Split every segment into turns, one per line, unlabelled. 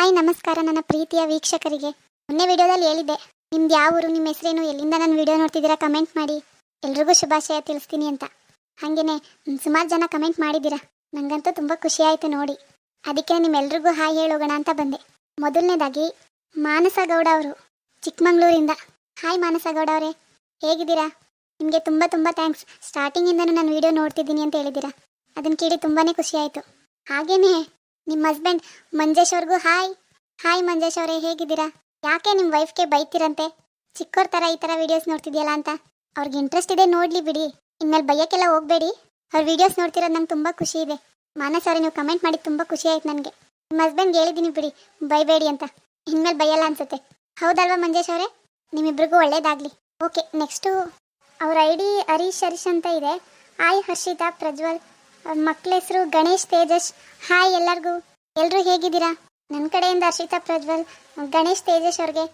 Hi, ನಮಸ್ಕಾರ ನನ್ನ ಪ್ರೀತಿಯ ವೀಕ್ಷಕರಿಗೆ. ಮೊನ್ನೆ ವಿಡಿಯೋದಲ್ಲಿ ಹೇಳಿದ್ದೆ, ನಿಮ್ದು ಯಾವ ಊರು, ನಿಮ್ಮ ಹೆಸರೇನು, ಎಲ್ಲಿಂದ ನಾನು ವಿಡಿಯೋ ನೋಡ್ತಿದ್ದೀರಾ ಕಮೆಂಟ್ ಮಾಡಿ. ಎಲ್ರಿಗೂ ಶುಭಾಶಯ ತಿಳಿಸ್ತೀನಿ ಅಂತ. ಹಾಗೆಯೇ ಸುಮಾರು ಜನ ಕಮೆಂಟ್ ಮಾಡಿದ್ದೀರಾ. ನನಗಂತೂ ತುಂಬ ಖುಷಿ ಆಯಿತು ನೋಡಿ. ಅದಕ್ಕೆ ನಿಮ್ಮೆಲ್ರಿಗೂ ಹಾಯ್ ಹೇಳೋಗೋಣ ಅಂತ ಬಂದೆ. ಮೊದಲನೇದಾಗಿ ಮಾನಸ ಗೌಡ ಅವರು, ಚಿಕ್ಕಮಂಗ್ಳೂರಿಂದ. ಹಾಯ್ ಮಾನಸ ಗೌಡ ಅವರೇ. ಹೇಗಿದ್ದೀರಾ? ನಿಮಗೆ ತುಂಬ ತುಂಬ ಥ್ಯಾಂಕ್ಸ್. ಸ್ಟಾರ್ಟಿಂಗಿಂದನೂ ನಾನು ವಿಡಿಯೋ ನೋಡ್ತಿದ್ದೀನಿ ಅಂತ ಹೇಳಿದ್ದೀರಾ. ಅದನ್ನು ಕೇಳಿ ತುಂಬಾ ಖುಷಿ ಆಯಿತು. ಹಾಗೇನೇ ನಿಮ್ಮ ಹಸ್ಬೆಂಡ್ ಮಂಜೇಶ್ ಅವ್ರಿಗೂ ಹಾಯ್ ಹಾಯ್ ಮಂಜೇಶ್ ಅವರೇ ಹೇಗಿದ್ದೀರಾ? ಯಾಕೆ ನಿಮ್ಮ ವೈಫ್ಗೆ ಬೈತಿರಂತೆ? ಚಿಕ್ಕವ್ರ ಥರ ಈ ಥರ ವಿಡಿಯೋಸ್ ನೋಡ್ತಿದ್ಯಲ್ಲ ಅಂತ. ಅವ್ರಿಗೆ ಇಂಟ್ರೆಸ್ಟ್ ಇದೆ, ನೋಡ್ಲಿ ಬಿಡಿ. ಇನ್ಮೇಲೆ ಬೈಯಕ್ಕೆಲ್ಲ ಹೋಗಬೇಡಿ. ಅವ್ರ ವಿಡಿಯೋಸ್ ನೋಡ್ತಿರೋದು ನಂಗೆ ತುಂಬ ಖುಷಿ ಇದೆ. ಮಾನಸ್ ಅವರೇ, ನೀವು ಕಮೆಂಟ್ ಮಾಡಿ ತುಂಬ ಖುಷಿ ಆಯ್ತು ನನಗೆ. ನಿಮ್ಮ ಹಸ್ಬೆಂಡ್ಗೆ ಹೇಳಿದ್ದೀನಿ ಬಿಡಿ, ಬೈಬೇಡಿ ಅಂತ. ಇನ್ಮೇಲೆ ಬೈಯಲ್ಲ ಅನ್ಸುತ್ತೆ. ಹೌದಲ್ವಾ ಮಂಜೇಶ್ ಅವರೇ ನಿಮ್ಮಿಬ್ರಿಗೂ ಒಳ್ಳೇದಾಗಲಿ. ಓಕೆ ನೆಕ್ಸ್ಟು ಅವ್ರ ಐ ಡಿ ಹರೀಶ್ ಹರೀಶ್ ಅಂತ ಇದೆ. ಆಯ್ ಹರ್ಷಿತಾ, ಪ್ರಜ್ವಲ್. ಮಕ್ಳ ಹೆಸರು ಗಣೇಶ್ ತೇಜಸ್. ಹಾಯ್ ಎಲ್ಲರಿಗೂ. ಎಲ್ಲರೂ ಹೇಗಿದ್ದೀರಾ? ನನ್ನ ಕಡೆಯಿಂದ ಹರ್ಷಿತಾ ಪ್ರಜ್ವಲ್, ಗಣೇಶ್ ತೇಜಸ್ ಅವ್ರಿಗೆ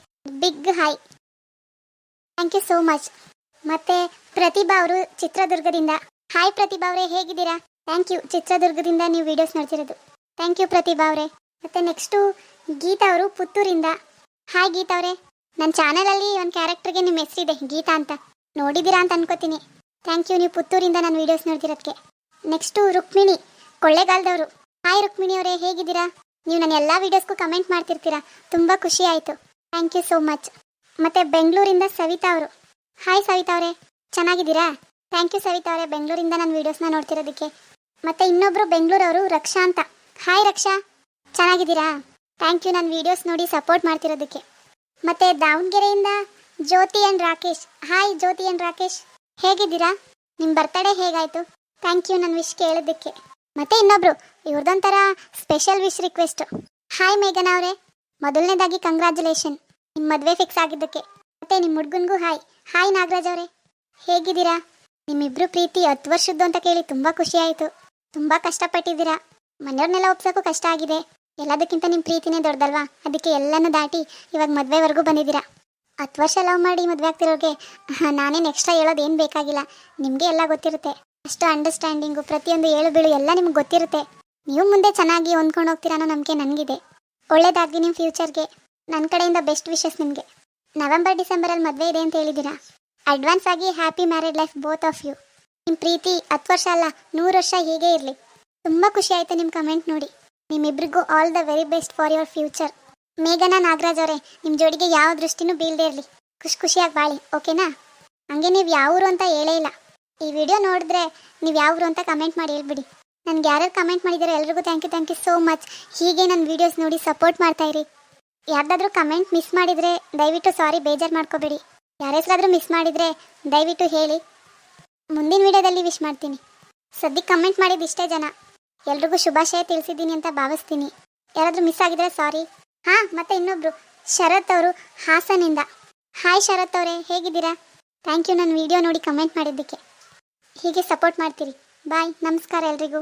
big hi. Thank you so much ಮತ್ತೆ ಪ್ರತಿಭಾ ಅವರು ಚಿತ್ರದುರ್ಗದಿಂದ. ಹಾಯ್ ಪ್ರತಿಭಾ ಅವರೇ, ಹೇಗಿದ್ದೀರಾ? ಥ್ಯಾಂಕ್ ಯು ಚಿತ್ರದುರ್ಗದಿಂದ ನೀವು ವಿಡಿಯೋಸ್ ನೋಡ್ತಿರೋದು. ಥ್ಯಾಂಕ್ ಯು ಪ್ರತಿಭಾ ಅವರೇ. ಮತ್ತೆ ನೆಕ್ಸ್ಟು ಗೀತಾ ಅವರು ಪುತ್ತೂರಿಂದ. ಹಾಯ್ ಗೀತಾ ಅವರೇ. ನನ್ನ ಚಾನಲಲ್ಲಿ ಒಂದು ಕ್ಯಾರೆಕ್ಟರ್ಗೆ ನಿಮ್ಮ ಹೆಸರಿದೆ, ಗೀತಾ ಅಂತ. ನೋಡಿದ್ದೀರಾ ಅಂತ ಅನ್ಕೋತೀನಿ. ಥ್ಯಾಂಕ್ ಯು ನೀವು ಪುತ್ತೂರಿಂದ ನಾನು ವಿಡಿಯೋಸ್ ನೋಡ್ತಿರೋದಕ್ಕೆ ನೆಕ್ಸ್ಟು ರುಕ್ಮಿಣಿ, ಕೊಳ್ಳೇಗಾಲದವರು. ಹಾಯ್ ರುಕ್ಮಿಣಿ ಅವರೇ, ಹೇಗಿದ್ದೀರಾ? ನೀವು ನನ್ನ ಎಲ್ಲ ವೀಡಿಯೋಸ್ಗೂ ಕಮೆಂಟ್ ಮಾಡ್ತಿರ್ತೀರಾ. ತುಂಬ ಖುಷಿ ಆಯಿತು. ಥ್ಯಾಂಕ್ ಯು ಸೋ ಮಚ್ ಮತ್ತು ಬೆಂಗಳೂರಿಂದ ಸವಿತಾ ಅವರು. ಹಾಯ್ ಸವಿತಾ ಅವರೇ, ಚೆನ್ನಾಗಿದ್ದೀರಾ? ಥ್ಯಾಂಕ್ ಯು ಸವಿತಾ ಅವರೇ, ಬೆಂಗಳೂರಿಂದ ನನ್ನ ವೀಡಿಯೋಸ್ನ ನೋಡ್ತಿರೋದಕ್ಕೆ. ಮತ್ತು ಇನ್ನೊಬ್ಬರು ಬೆಂಗಳೂರವರು ರಕ್ಷಾ ಅಂತ. ಹಾಯ್ ರಕ್ಷಾ, ಚೆನ್ನಾಗಿದ್ದೀರಾ? ಥ್ಯಾಂಕ್ ಯು ನನ್ನ ವೀಡಿಯೋಸ್ ನೋಡಿ ಸಪೋರ್ಟ್ ಮಾಡ್ತಿರೋದಕ್ಕೆ. ಮತ್ತು ದಾವಣಗೆರೆಯಿಂದ Jyothi and Rakesh hi Jyothi and Rakesh ಹೇಗಿದ್ದೀರಾ? ನಿಮ್ಮ ಬರ್ತಡೇ ಹೇಗಾಯಿತು? ಥ್ಯಾಂಕ್ ಯು ನನ್ನ ವಿಶ್ ಕೇಳೋದಕ್ಕೆ. ಮತ್ತೆ ಇನ್ನೊಬ್ರು ಇವ್ರದೊಂಥರ ಸ್ಪೆಷಲ್ ವಿಶ್ ರಿಕ್ವೆಸ್ಟ್ ಹಾಯ್ ಮೇಘನಾ ಅವರೇ. ಮೊದಲನೇದಾಗಿ ಕಂಗ್ರ್ಯಾಚುಲೇಷನ್ ನಿಮ್ಮ ಮದುವೆ ಫಿಕ್ಸ್ ಆಗಿದ್ದಕ್ಕೆ. ಮತ್ತೆ ನಿಮ್ಮ ಹುಡ್ಗನ್ಗೂ ಹಾಯ್ ಹಾಯ್ ನಾಗರಾಜ್ ಅವರೇ. ಹೇಗಿದ್ದೀರಾ? ನಿಮ್ಮಿಬ್ರು ಪ್ರೀತಿ ಹತ್ತು ವರ್ಷದ್ದು ಅಂತ ಕೇಳಿ ತುಂಬ ಖುಷಿ ಆಯಿತು. ತುಂಬ ಕಷ್ಟಪಟ್ಟಿದ್ದೀರಾ? ಮನೆಯವ್ರನ್ನೆಲ್ಲ ಒಪ್ಸೋಕ್ಕೂ ಕಷ್ಟ ಆಗಿದೆ. ಎಲ್ಲದಕ್ಕಿಂತ ನಿಮ್ಮ ಪ್ರೀತಿನೇ ದೊಡ್ಡದಲ್ವಾ? ಅದಕ್ಕೆ ಎಲ್ಲನೂ ದಾಟಿ ಇವಾಗ ಮದುವೆವರೆಗೂ ಬಂದಿದ್ದೀರಾ? ಹತ್ತು ವರ್ಷ ಲವ್ ಮಾಡಿ ಮದುವೆ ಆಗ್ತಿರೋರಿಗೆ ನಾನೇನು ಎಕ್ಸ್ಟ್ರಾ ಹೇಳೋದು ಏನು ಬೇಕಾಗಿಲ್ಲ. ನಿಮಗೆ ಎಲ್ಲ ಗೊತ್ತಿರುತ್ತೆ. ಅಷ್ಟು ಅಂಡರ್ಸ್ಟ್ಯಾಂಡಿಂಗು ಪ್ರತಿಯೊಂದು ಏಳು ಬೀಳು ಎಲ್ಲ ನಿಮ್ಗೆ ಗೊತ್ತಿರುತ್ತೆ. ನೀವು ಮುಂದೆ ಚೆನ್ನಾಗಿ ಹೊಂದ್ಕೊಂಡು ಹೋಗ್ತೀರಾ ಅನ್ನೋ ನಂಬಿಕೆ ನನಗಿದೆ. ಒಳ್ಳೇದಾಗಲಿ ನಿಮ್ಮ ಫ್ಯೂಚರ್ಗೆ ನನ್ನ ಕಡೆಯಿಂದ ಬೆಸ್ಟ್ ವಿಶಸ್ ನಿಮಗೆ. ನವೆಂಬರ್ ಡಿಸೆಂಬರಲ್ಲಿ ಮದುವೆ ಇದೆ ಅಂತ ಹೇಳಿದ್ದೀರಾ? ಅಡ್ವಾನ್ಸ್ ಆಗಿ happy married life both of you ನಿಮ್ಮ ಪ್ರೀತಿ ಹತ್ತು ವರ್ಷ ಅಲ್ಲ, ನೂರು ವರ್ಷ ಹೀಗೆ ಇರಲಿ. ತುಂಬ ಖುಷಿ ಆಯಿತು ನಿಮ್ಮ ಕಮೆಂಟ್ ನೋಡಿ. ನಿಮ್ಮಿಬ್ರಿಗೂ all the very best for your future ಮೇಘನಾ ನಾಗರಾಜ್ ಅವರೇ ನಿಮ್ಮ ಜೋಡಿಗೆ ಯಾವ ದೃಷ್ಟಿನೂ ಬೀಳದೇ ಇರಲಿ. ಖುಷಿ ಖುಷಿಯಾಗಿ ಬಾಳಿ ಓಕೆನಾ ಹಂಗೆ ನೀವು ಯಾವ ಊರು ಅಂತ ಹೇಳೇ ಇಲ್ಲ. ಈ ವಿಡಿಯೋ ನೋಡಿದ್ರೆ ನೀವು ಯಾವ್ರು ಅಂತ ಕಮೆಂಟ್ ಮಾಡಿ ಹೇಳ್ಬಿಡಿ. ನನಗೆ ಯಾರ್ಯಾರು ಕಮೆಂಟ್ ಮಾಡಿದ್ದಾರೆ ಎಲ್ರಿಗೂ thank you thank you so much ಹೀಗೆ ನನ್ನ ವೀಡಿಯೋಸ್ ನೋಡಿ ಸಪೋರ್ಟ್ ಮಾಡ್ತಾ ಇರಿ. ಯಾರ್ದಾದ್ರೂ ಕಮೆಂಟ್ ಮಿಸ್ ಮಾಡಿದರೆ ದಯವಿಟ್ಟು ಸಾರಿ ಬೇಜಾರು ಮಾಡ್ಕೋಬೇಡಿ. ಯಾರ ಮಿಸ್ ಮಾಡಿದರೆ ದಯವಿಟ್ಟು ಹೇಳಿ. ಮುಂದಿನ ವಿಡಿಯೋದಲ್ಲಿ ವಿಶ್ ಮಾಡ್ತೀನಿ. ಸದ್ಯಕ್ಕೆ ಕಮೆಂಟ್ ಮಾಡಿದ್ದು ಇಷ್ಟೇ ಜನ. ಎಲ್ರಿಗೂ ಶುಭಾಶಯ ತಿಳಿಸಿದ್ದೀನಿ ಅಂತ ಭಾವಿಸ್ತೀನಿ. ಯಾರಾದರೂ ಮಿಸ್ ಆಗಿದ್ರೆ ಸಾರಿ ಹಾಂ, ಮತ್ತೆ ಇನ್ನೊಬ್ರು. ಶರತ್ ಅವರು ಹಾಸನಿಂದ ಹಾಯ್ ಶರತ್ ಅವರೇ, ಹೇಗಿದ್ದೀರಾ? ಥ್ಯಾಂಕ್ ಯು ನನ್ನ ವಿಡಿಯೋ ನೋಡಿ ಕಮೆಂಟ್ ಮಾಡಿದ್ದಕ್ಕೆ. ಹೀಗೆ ಸಪೋರ್ಟ್ ಮಾಡ್ತೀರಿ. ಬಾಯ್ ನಮಸ್ಕಾರ ಎಲ್ರಿಗೂ.